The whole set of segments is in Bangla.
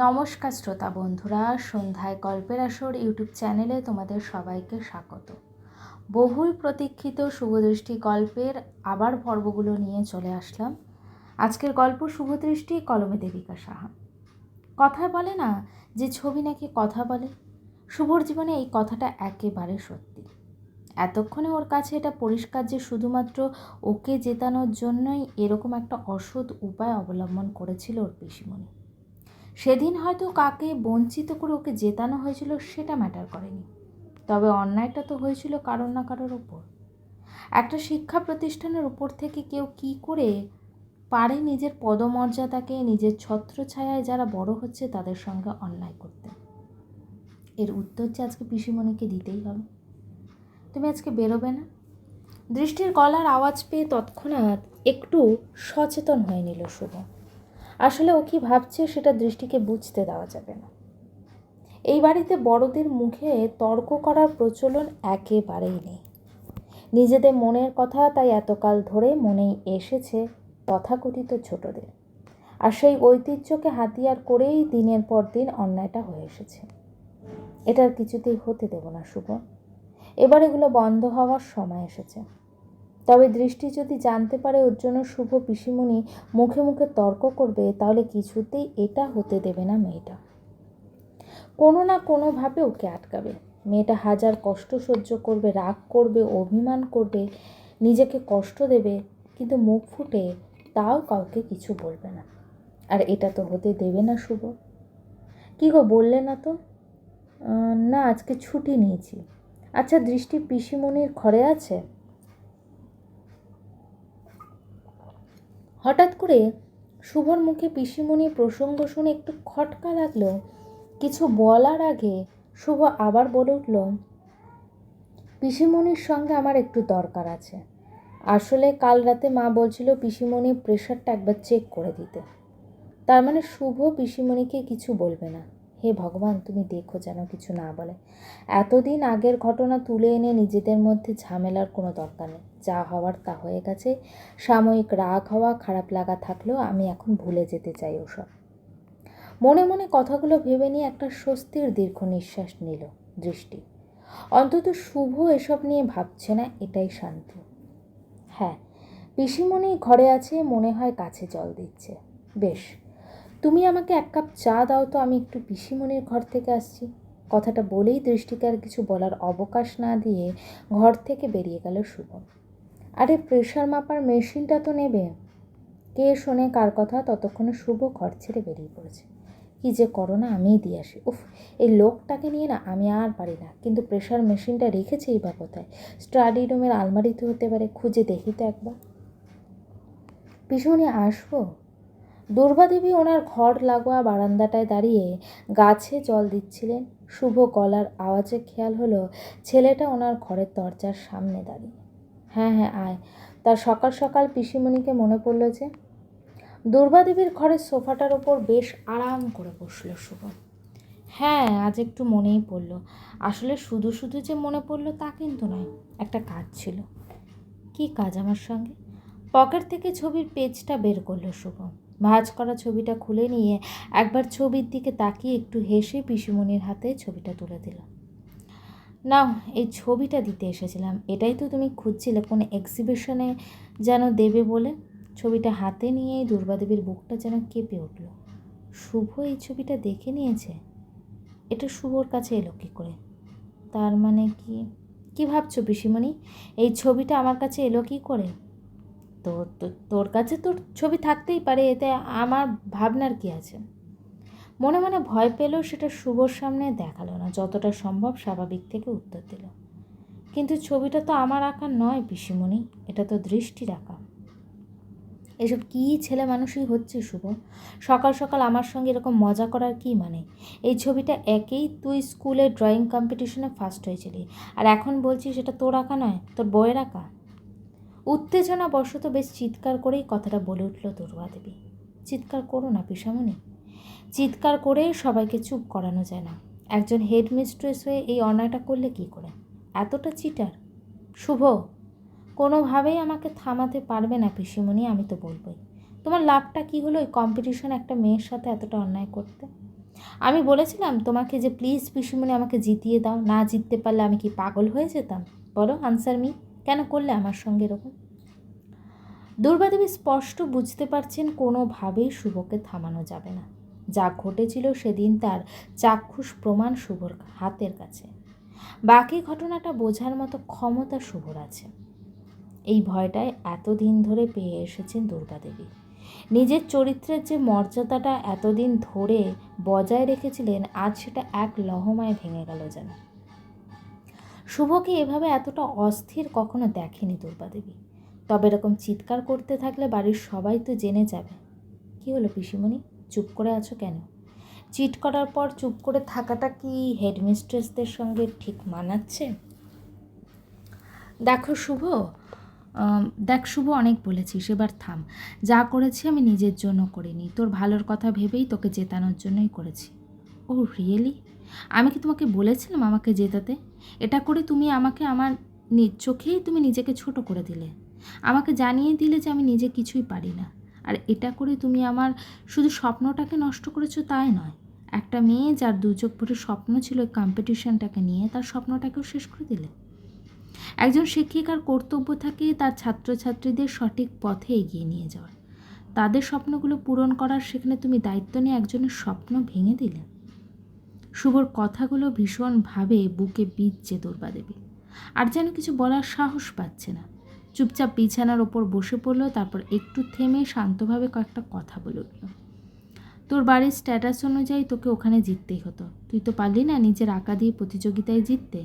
নমস্কার শ্রোতা বন্ধুরা, সন্ধ্যায় গল্পের আসর ইউটিউব চ্যানেলে তোমাদের সবাইকে স্বাগত। বহুল প্রতীক্ষিত শুভদৃষ্টি গল্পের আবার পর্বগুলো নিয়ে চলে আসলাম। আজকের গল্প শুভদৃষ্টি কলমে দেবিকা সাহা। কথায় বলে না, যে ছবি নাকি কথা বলে? শুভর জীবনে এই কথাটা একেবারে সত্যি। এতক্ষণে ওর কাছে এটা পরিষ্কার যে শুধুমাত্র ওকে জেতানোর জন্যই এরকম একটা অসৎ উপায় অবলম্বন করেছিল ওর পিসিমণি। সেদিন হয়তো কাকে বঞ্চিত করে ওকে জেতানো হয়েছিল সেটা ম্যাটার করেনি। তবে অন্যায়টা তো হয়েছিল কারোর না কারোর ওপর একটা শিক্ষা প্রতিষ্ঠানের উপর থেকে কেউ কি করে পারে নিজের পদমর্যাদাকে, নিজের ছত্রছায়ায় যারা বড় হচ্ছে তাদের সঙ্গে অন্যায় করতে? এর উত্তর যে আজকে পিসিমণিকে দিতেই হবে। তুমি আজকে বেরোবে না? দৃষ্টির গলার আওয়াজ পেয়ে তৎক্ষণাৎ একটু সচেতন হয়ে নিল শুভ। আসলে ও কি ভাবছে সেটা দৃষ্টিকে বুঝতে দেওয়া যাবে না। এই বাড়িতে বড়দের মুখে তর্ক করার প্রচলন একেবারেই নেই। নিজেদের মনের কথা তাই এতকাল ধরে মনেই এসেছে তথাকথিত ছোটদের। আর সেই ঐতিহ্যকে হাতিয়ার করেই দিনের পর দিন অন্যায়টা হয়ে এসেছে। এটার কিছুতেই হতে দেব না, শুভ। এবার এগুলো বন্ধ হওয়ার সময় এসেছে। তবে দৃষ্টি যদি জানতে পারে ওর জন্য শুভ পিসিমণি মুখে মুখে তর্ক করবে, তাহলে কিছুতেই এটা হতে দেবে না মেয়েটা। কোনো না কোনোভাবে ওকে আটকাবে। মেয়েটা হাজার কষ্ট সহ্য করবে, রাগ করবে, অভিমান করবে, নিজেকে কষ্ট দেবে, কিন্তু মুখ ফুটে তাও কাউকে কিছু বলবে না। আর এটা তো হতে দেবে না শুভ। কী গো, বললে না তো? না, আজকে ছুটি নিয়েছি। আচ্ছা দৃষ্টি পিসিমণির ঘরে আছে? হঠাৎ করে শুভর মুখে পিসিমণির প্রসঙ্গ শুনে একটু খটকা লাগল। কিছু বলার আগে শুভ আবার বলে উঠল, পিসিমণির সঙ্গে আমার একটু দরকার আছে। আসলে কাল রাতে মা বলছিল পিসিমণির প্রেশারটা একবার চেক করে দিতে। তার মানে শুভ পিসিমণিকে কিছু বলবে না। হে ভগবান, তুমি দেখো যেন কিছু না বলে। এতদিন আগের ঘটনা তুলে এনে নিজেদের মধ্যে ঝামেলার কোনো দরকার নেই। যা হওয়ার তা হয়ে গেছে। সাময়িক রাগ হওয়া, খারাপ লাগা থাকলেও আমি এখন ভুলে যেতে চাই ওসব। মনে মনে কথাগুলো ভেবে নিয়ে একটা স্বস্তির দীর্ঘ নিঃশ্বাস নিল দৃষ্টি। অন্তত শুভ এসব নিয়ে ভাবছে না, এটাই শান্তি। হ্যাঁ পিসিমণি ঘরে আছে, মনে হয় কাছে জল দিচ্ছে। বেশ। তুমি আমাকে এক কাপ চা দাও তো, আমি একটু পিসিমণির ঘর থেকে আসছি। কথাটা বলেই দৃষ্টিকে আর কিছু বলার অবকাশ না দিয়ে ঘর থেকে বেরিয়ে গেল শুভ আরে প্রেশার মাপার মেশিনটা তো নেবে। কে শোনে কার কথা, ততক্ষণে শুভ ঘর ছেড়ে বেরিয়ে পড়েছে। কী যে করো না আমিই দিয়ে আসি। উফ, এই লোকটাকে নিয়ে না আমি আর পারি না। কিন্তু প্রেশার মেশিনটা রেখেছেই বা কোথায় স্টাডি রুমের আলমারিতে হতে পারে, খুঁজে দেখি তো একবার। পিছনে আসব? দুর্বাদেবী ওনার ঘর লাগোয়া বারান্দাটায় দাঁড়িয়ে গাছে জল দিচ্ছিলেন। শুভ গলার আওয়াজে খেয়াল হলো ছেলেটা ওনার ঘরের দরজার সামনে দাঁড়িয়ে। হ্যাঁ হ্যাঁ আয়। তার সকাল সকাল পিসিমণিকে মনে পড়ল যে দুর্বাদেবীর ঘরের সোফাটার ওপর বেশ আরাম করে বসল শুভ। হ্যাঁ আজ একটু মনেই পড়ল। আসলে শুধু শুধু যে মনে পড়ল তা কিন্তু নয়, একটা কাজ ছিল। কি কাজ আমার সঙ্গে? পকেট থেকে ছবির পেজটা বের করল শুভ। ভাঁজ করা ছবিটা খুলে নিয়ে একবার ছবির দিকে তাকিয়ে একটু হেসে পিসুমণির হাতে ছবিটা তুলে দিল না এই ছবিটা দিতে এসেছিলাম। এটাই তো তুমি খুঁজছিলে, কোন এক্সিবিশনে যেন দেবে বলে? ছবিটা হাতে নিয়েই দুর্গাদেবীর বুকটা যেন কেঁপে উঠল। শুভ এই ছবিটা দেখে নিয়েছে? এটা শুভর কাছে এলো কী করে? তার মানে কি, কী ভাবছ পিসিমণি? এই ছবিটা আমার কাছে এলো কী করে? তোর তোর কাছে তোর ছবি থাকতেই পারে, এতে আমার ভাবনার কি আছে? মনে মনে ভয় পেলেও সেটা শুভর সামনে দেখাল না, যতটা সম্ভব স্বাভাবিক থেকে উত্তর দিল। কিন্তু ছবিটা তো আমার আঁকা নয়, পিসিমণি, এটা তো দৃষ্টির আঁকা। এসব কী ছেলে মানুষই হচ্ছে শুভ? সকাল সকাল আমার সঙ্গে এরকম মজা করার কী মানে? এই ছবিটা একেই তুই স্কুলে ড্রয়িং কম্পিটিশনে ফার্স্ট হয়েছিলি, আর এখন বলছিস সেটা তোর আঁকা নয়, তোর বইয়ের আঁকা? উত্তেজনা বশত বেশ চিৎকার করেই কথাটা বলে উঠল দুর্গা দেবী। চিৎকার করো না, পিসামণি। চিৎকার করে সবাইকে চুপ করানো যায় না। একজন হেডমিস্ট্রেস হয়ে এই অন্যায়টা করলে কি করে? এতটা চিটার? শুভ, কোনোভাবেই আমাকে থামাতে পারবে না পিসিমণি, আমি তো বলবই। তোমার লাভটা কী হলো ওই কম্পিটিশন একটা মেয়ের সাথে এতটা অন্যায় করতে? আমি বলেছিলাম তোমাকে যে, প্লিজ পিসিমণি, আমাকে জিতিয়ে দাও। না জিততে পারলে আমি কি পাগল হয়ে যেতাম? বলো আনসার মি কেন করলে আমার সঙ্গে এরকম? দুর্বাদেবী স্পষ্ট বুঝতে পারছেন কোনোভাবেই শুভকে থামানো যাবে না। যা ঘটেছিল সেদিন তার চাক্ষুষ প্রমাণ শুভর হাতের কাছে। বাকি ঘটনাটা বোঝার মতো ক্ষমতা শুভর আছে। এই ভয়টায় এতদিন ধরে পেয়ে এসেছেন দুর্গাদেবী। নিজের চরিত্রের যে মর্যাদাটা এতদিন ধরে বজায় রেখেছিলেন, আজ সেটা এক লহমায় ভেঙে গেল যেন। শুভকে এভাবে এতটা অস্থির কখনো দেখেনি দুর্গাদেবী তবে এরকম চিৎকার করতে থাকলে বাড়ির সবাই তো জেনে যাবে। কি হলো পিসিমণি? চুপ করে আছো কেন? চিট করার পর চুপ করে থাকাটা কি হেডমিস্ট্রেসদের সঙ্গে ঠিক মানাচ্ছে? দেখো শুভ দেখ শুভ অনেক বলেছিস, এবার থাম। যা করেছি আমি নিজের জন্য করিনি। তোর ভালোর কথা ভেবেই তোকে জেতানোর জন্যই করেছি। Oh, really? আমি কি তোমাকে বলেছিলাম আমাকে জেতাতে? এটা করে তুমি আমাকে আমার নিজ চোখেই তুমি নিজেকে ছোট করে দিলে। আমাকে জানিয়ে দিলে যে আমি নিজে কিছুই পারি না। আর এটা করে তুমি আমার শুধু স্বপ্নটাকে নষ্ট করেছ তাই নয়। একটা মেয়ে যার দু চোখ ভরে স্বপ্ন ছিল এই কম্পিটিশনটাকে নিয়ে তার স্বপ্নটাকেও শেষ করে দিলে। একজন শিক্ষিকার কর্তব্য থাকে তার ছাত্রছাত্রীদের সঠিক পথে এগিয়ে নিয়ে যাওয়ার। তাদের স্বপ্নগুলো পূরণ করার সেখানে তুমি দায়িত্ব নিয়ে একজনের স্বপ্ন ভেঙে দিলে। শুভর কথাগুলো ভীষণভাবে বুকে বিচ্ছে দুর্বাদেবী আর যেন কিছু বলার সাহস পাচ্ছে না। চুপচাপ বিছানার ওপর বসে পড়ল, তারপর একটু থেমে শান্তভাবে কয়েকটা কথা বলে উঠল। তোর বাড়ির স্ট্যাটাস অনুযায়ী তোকে ওখানে জিততেই হতো। তুই তো পারলি না নিজের আঁকা দিয়ে প্রতিযোগিতায় জিততে।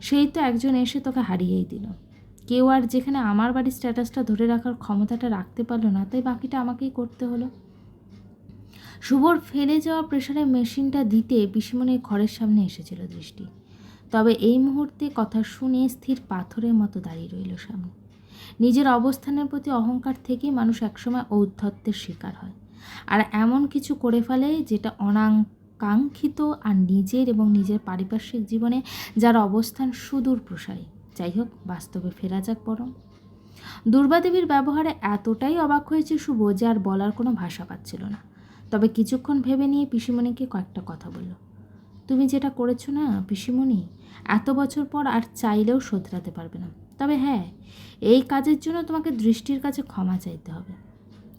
সেই তো একজন এসে তোকে হারিয়েই দিল। কেউ আর যেখানে আমার বাড়ির স্ট্যাটাসটা ধরে রাখার ক্ষমতাটা রাখতে পারল না, তাই বাকিটা আমাকেই করতে হলো। শুভর ফেলে যাওয়া প্রেশারে মেশিনটা দিতে পিসিমনের ঘরের সামনে এসেছিল দৃষ্টি। তবে এই মুহূর্তে কথা শুনে স্থির পাথরের মতো দাঁড়িয়ে রইল সামনে নিজের অবস্থানের প্রতি অহংকার থেকেই মানুষ একসময় ঔদ্ধত্যের শিকার হয়। আর এমন কিছু করে ফেলে যেটা অনাকাঙ্ক্ষিত আর নিজের এবং নিজের পারিপার্শ্বিক জীবনে যার অবস্থান সুদূর প্রসারী। যাই হোক, বাস্তবে ফেরা যাক বরং। দুর্বাদেবীর ব্যবহারে এতটাই অবাক হয়েছে শুভ যে আর বলার কোনো ভাষা পাচ্ছিল না। তবে কিছুক্ষণ ভেবে নিয়ে পিসিমণিকে কয়েকটা কথা বলল। তুমি যেটা করেছ না, পিসিমণি? এত বছর পর আর চাইলেও শোধরাতে পারবে না। তবে হ্যাঁ এই কাজের জন্য তোমাকে দৃষ্টির কাছে ক্ষমা চাইতে হবে।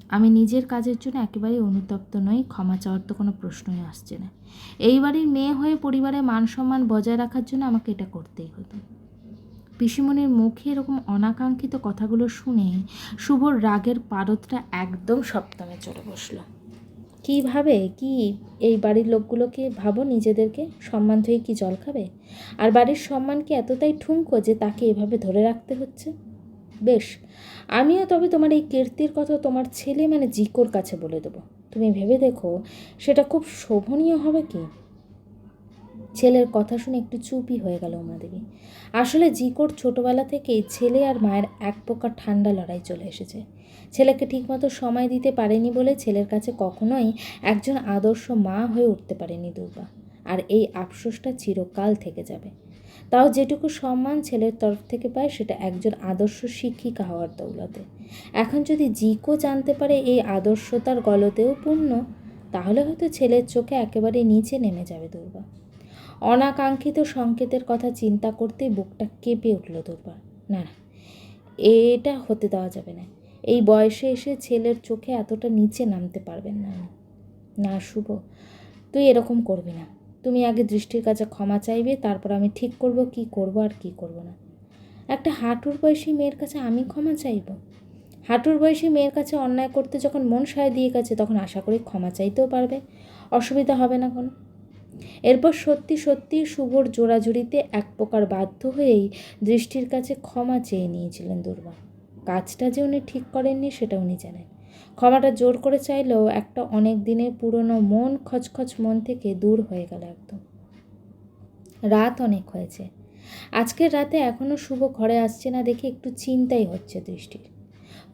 আমি নিজের কাজের জন্য একেবারেই অনুতপ্ত নই, ক্ষমা চাওয়ার তো কোনো প্রশ্নই আসছে না। এই বাড়ির মেয়ে হয়ে পরিবারে মান সম্মান বজায় রাখার জন্য আমাকে এটা করতেই হতো। পিসিমণির মুখে এরকম অনাকাঙ্ক্ষিত কথাগুলো শুনে শুভর রাগের পারদটা একদম সপ্তমে চলে বসল। কীভাবে, কি এই বাড়ির লোকগুলোকে ভাবো নিজেদেরকে? সম্মান ধুয়ে কি জল খাবে? আর বাড়ির সম্মান কি এতটাই ঠুমকো যে তাকে এভাবে ধরে রাখতে হচ্ছে? বেশ, আমিও তবে তোমার এই কীর্তির কথা তোমার ছেলে মানে জিকোর কাছে বলে দেবো। তুমি ভেবে দেখো, সেটা খুব শোভনীয় হবে কি? ছেলের কথা শুনে একটু চুপই হয়ে গেল উমাদেবী। আসলে জিকোর ছোটবেলা থেকেই ছেলে আর মায়ের এক প্রকার ঠান্ডা লড়াই চলে এসেছে। ছেলেকে ঠিকমতো সময় দিতে পারেনি বলে ছেলের কাছে কখনোই একজন আদর্শ মা হয়ে উঠতে পারেনি দুর্গা। আর এই আফসোসটা চিরকাল থেকে যাবে। তাও যেটুকু সম্মান ছেলের তরফ থেকে পায় সেটা একজন আদর্শ শিক্ষিকা হওয়ার দৌলতে। এখন যদি জিকো জানতে পারে এই আদর্শতার গলতেও পূর্ণ তাহলে হয়তো ছেলের চোখে একেবারে নিচে নেমে যাবে দুর্গা। অনাকাঙ্ক্ষিত সংকেতের কথা চিন্তা করতেই বুকটা কেঁপে উঠল দুর্বার না না, এটা হতে দেওয়া যাবে না। এই বয়সে এসে ছেলের চোখে এতটা নিচে নামতে পারবেন না। না, শুভ, তুই এরকম করবি না। তুমি আগে দৃষ্টির কাছে ক্ষমা চাইবে, তারপর আমি ঠিক করব কি করব আর কি করব না। একটা হাঁটুর বয়সী মেয়ের কাছে আমি ক্ষমা চাইব? হাঁটুর বয়সী মেয়ের কাছে অন্যায় করতে যখন মন সায় দিয়ে গেছে, তখন আশা করি ক্ষমা চাইতেও পারবে। অসুবিধা হবে না কোনো। এরপর সত্যি সত্যি শুভর জোড়াজুড়িতে এক প্রকার বাধ্য হয়েই দৃষ্টির কাছে ক্ষমা চেয়ে নিয়েছিলেন দুর্বা কাজটা যে উনি ঠিক করেননি সেটা উনি জানেন। ক্ষমাটা জোর করে চাইলেও একটা অনেক দিনের পুরনো মন খচখচ মন থেকে দূর হয়ে গেল একদম। রাত অনেক হয়েছে। আজকের রাতে এখনও শুভ ঘরে আসছে না দেখে একটু চিন্তাই হচ্ছে দৃষ্টির।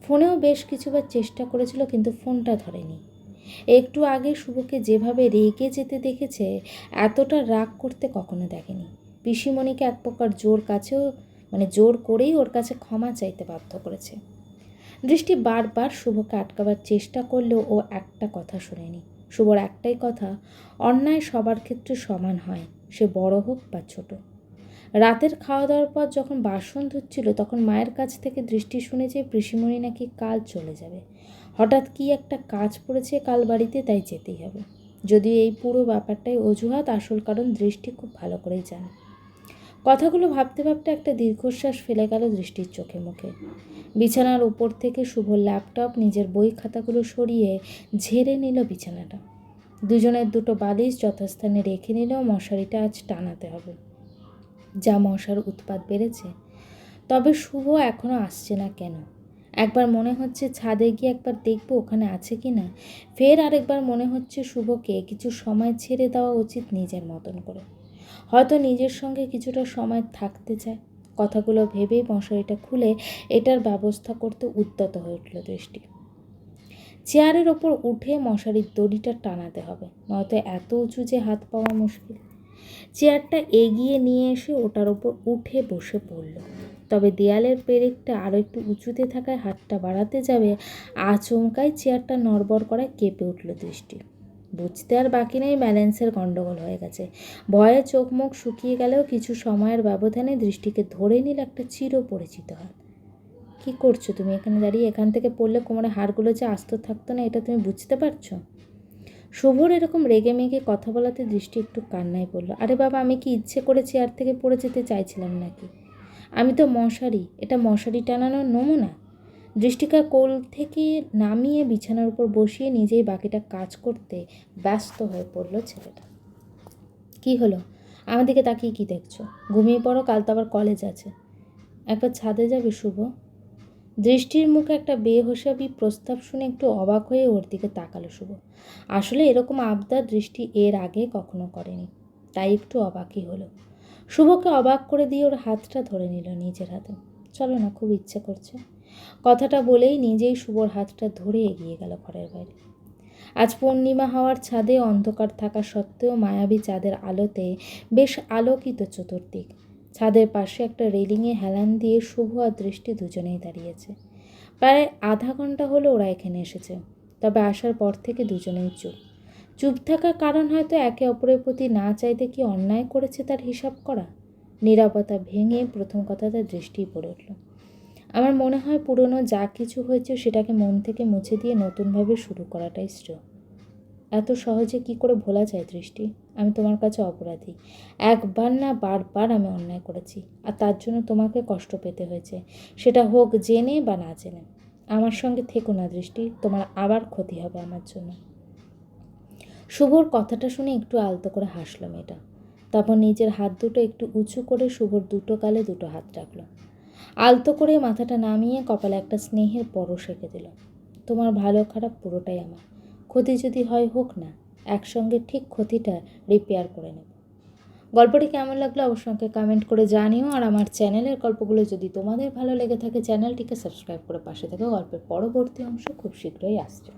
ফোনেও বেশ কিছুবার চেষ্টা করেছিল কিন্তু ফোনটা ধরেনি। একটু আগে শুভকে যেভাবে রেগে যেতে দেখেছে, এতটা রাগ করতে কখনো দেখেনি। পিসিমণিকে এক প্রকার জোর কাছেও মানে জোর করেই ওর কাছে ক্ষমা চাইতে বাধ্য করেছে। দৃষ্টি বারবার শুভকে আটকাবার চেষ্টা করলেও ও একটা কথা শোনেনি। শুভর একটাই কথা, অন্যায় সবার ক্ষেত্রে সমান হয়, সে বড় হোক বা ছোট। রাতের খাওয়া দাওয়ার পর যখন বাসন ধুচ্ছিল, তখন মায়ের কাছ থেকে দৃষ্টি শুনেছে পিসিমণি নাকি কাল চলে যাবে। হঠাৎ কি একটা কাজ পড়েছে কাল বাড়িতে, তাই যেতেই হবে। যদিও এই পুরো ব্যাপারটাই অজুহাত, আসল কারণ দৃষ্টি খুব ভালো করেই জানে। কথাগুলো ভাবতে ভাবতে একটা দীর্ঘশ্বাস ফেলে গেল দৃষ্টির চোখে মুখে। বিছানার উপর থেকে শুভ ল্যাপটপ, নিজের বই খাতাগুলো সরিয়ে ঝেড়ে নিল বিছানাটা। দুজনের দুটো বালিশ যথাস্থানে রেখে নিলেও মশারিটা আজ টানাতে হবে। যা মশার উৎপাত বেড়েছে, তবে শুভ এখনও আসছে না কেন? একবার মনে হচ্ছে ছাদে গিয়ে একবার দেখব ওখানে আছে কি না। ফের আরেকবার মনে হচ্ছে শুভকে কিছু সময় ছেড়ে দেওয়া উচিত নিজের মতন করে। হয়তো নিজের সঙ্গে কিছুটা সময় থাকতে চায়। কথাগুলো ভেবেই মশারিটা খুলে এটার ব্যবস্থা করতে উদ্যত হয়ে উঠল দৃষ্টি। চেয়ারের ওপর উঠে মশারির দড়িটা টানাতে হবে, নয়তো এত উঁচু যে হাত পাওয়া মুশকিল। চেয়ারটা এগিয়ে নিয়ে এসে ওটার ওপর উঠে বসে পড়ল। তবে দেয়ালের পেরেকটা আরও একটু উঁচুতে থাকায় হাতটা বাড়াতে যাবে আচমকায় চেয়ারটা নড়বড় করায় কেঁপে উঠল দৃষ্টি। বুঝতে আর বাকি নেই ব্যালেন্সের গণ্ডগোল হয়ে গেছে। ভয়ে চোখ মুখ শুকিয়ে গেলেও কিছু সময়ের ব্যবধানে দৃষ্টিকে ধরে নিল একটা চির পরিচিত হাত। কী করছ তুমি এখানে দাঁড়িয়ে? এখান থেকে পড়লে কোমরে হাড়গুলো যে আস্ত থাকতো না, এটা তুমি বুঝতে পারছ? শুভর এরকম রেগে মেগে কথা বলাতে দৃষ্টি একটু কান্নায় পড়ল। আরে বাবা, আমি কি ইচ্ছে করে চেয়ার থেকে পড়ে যেতে চাইছিলাম নাকি? আমি তো মশারি, এটা মশারি টানানোর নমুনা? দৃষ্টিকা কোল থেকে নামিয়ে বিছানার উপর বসিয়ে নিজেই বাকিটা কাজ করতে ব্যস্ত হয়ে পড়ল ছেলেটা। কি হলো? আমার দিকে তাকিয়ে কি দেখছ? ঘুমিয়ে পড়ো, কাল তো আবার কলেজ আছে। একবার ছাদে যাবে শুভ। দৃষ্টির মুখে একটা বেহসাবি প্রস্তাব শুনে একটু অবাক হয়ে ওর দিকে তাকালো শুভ। আসলে এরকম আবদার দৃষ্টি এর আগে কখনো করেনি, তাই একটু অবাকই হলো। শুভকে অবাক করে দিয়ে ওর হাতটা ধরে নিল নিজের হাতে। চলো না, খুব ইচ্ছে করছে। কথাটা বলেই নিজেই শুভর হাতটা ধরে এগিয়ে গেল ঘরের বাইরে। আজ পূর্ণিমা হওয়ার ছাদে অন্ধকার থাকা সত্ত্বেও মায়াবী চাঁদের আলোতে বেশ আলোকিত চতুর্দিক। ছাদের পাশে একটা রেলিংয়ে হেলান দিয়ে শুভ আর দৃষ্টি দুজনেই দাঁড়িয়েছে। প্রায় আধা ঘণ্টা হলো ওরা এখানে এসেছে, তবে আসার পর থেকে দুজনেই চুপ। চুপ থাকার কারণ হয়তো একে অপরের প্রতি না চাইতে কি অন্যায় করেছে তার হিসাব করা? নিরাপত্তা ভেঙে প্রথম কথা তার দৃষ্টি পড়ে উঠল। আমার মনে হয় পুরনো যা কিছু হয়েছে সেটাকে মন থেকে মুছে দিয়ে নতুনভাবে শুরু করাটাই শ্রেয়। এত সহজে কি করে ভোলা যায় দৃষ্টি? আমি তোমার কাছে অপরাধী। একবার না বারবার আমি অন্যায় করেছি, আর তার জন্য তোমাকে কষ্ট পেতে হয়েছে। সেটা হোক জেনে বা না জেনে। আমার সঙ্গে থেকো না দৃষ্টি, তোমার আবার ক্ষতি হবে আমার জন্য। শুভর কথাটা শুনে একটু আলতো করে হাসলো মেয়েটা। তারপর নিজের হাত দুটো একটু উঁচু করে শুভর দুটো কালে দুটো হাত রাখল। আলতো করে মাথাটা নামিয়ে কপালে একটা স্নেহের পরশ রেখে দিল। তোমার ভালো খারাপ পুরোটাই আমার। ক্ষতি যদি হয় হোক না, একসঙ্গে ঠিক ক্ষতিটা রিপেয়ার করে নেব। গল্পটি কেমন লাগল অবশ্যই আমাকে কমেন্ট করে জানিও আর আমার চ্যানেলের গল্পগুলো যদি তোমাদের ভালো লেগে থাকে চ্যানেলটিকে সাবস্ক্রাইব করে পাশে থেকে গল্পের পরবর্তী অংশ খুব শীঘ্রই আসছে।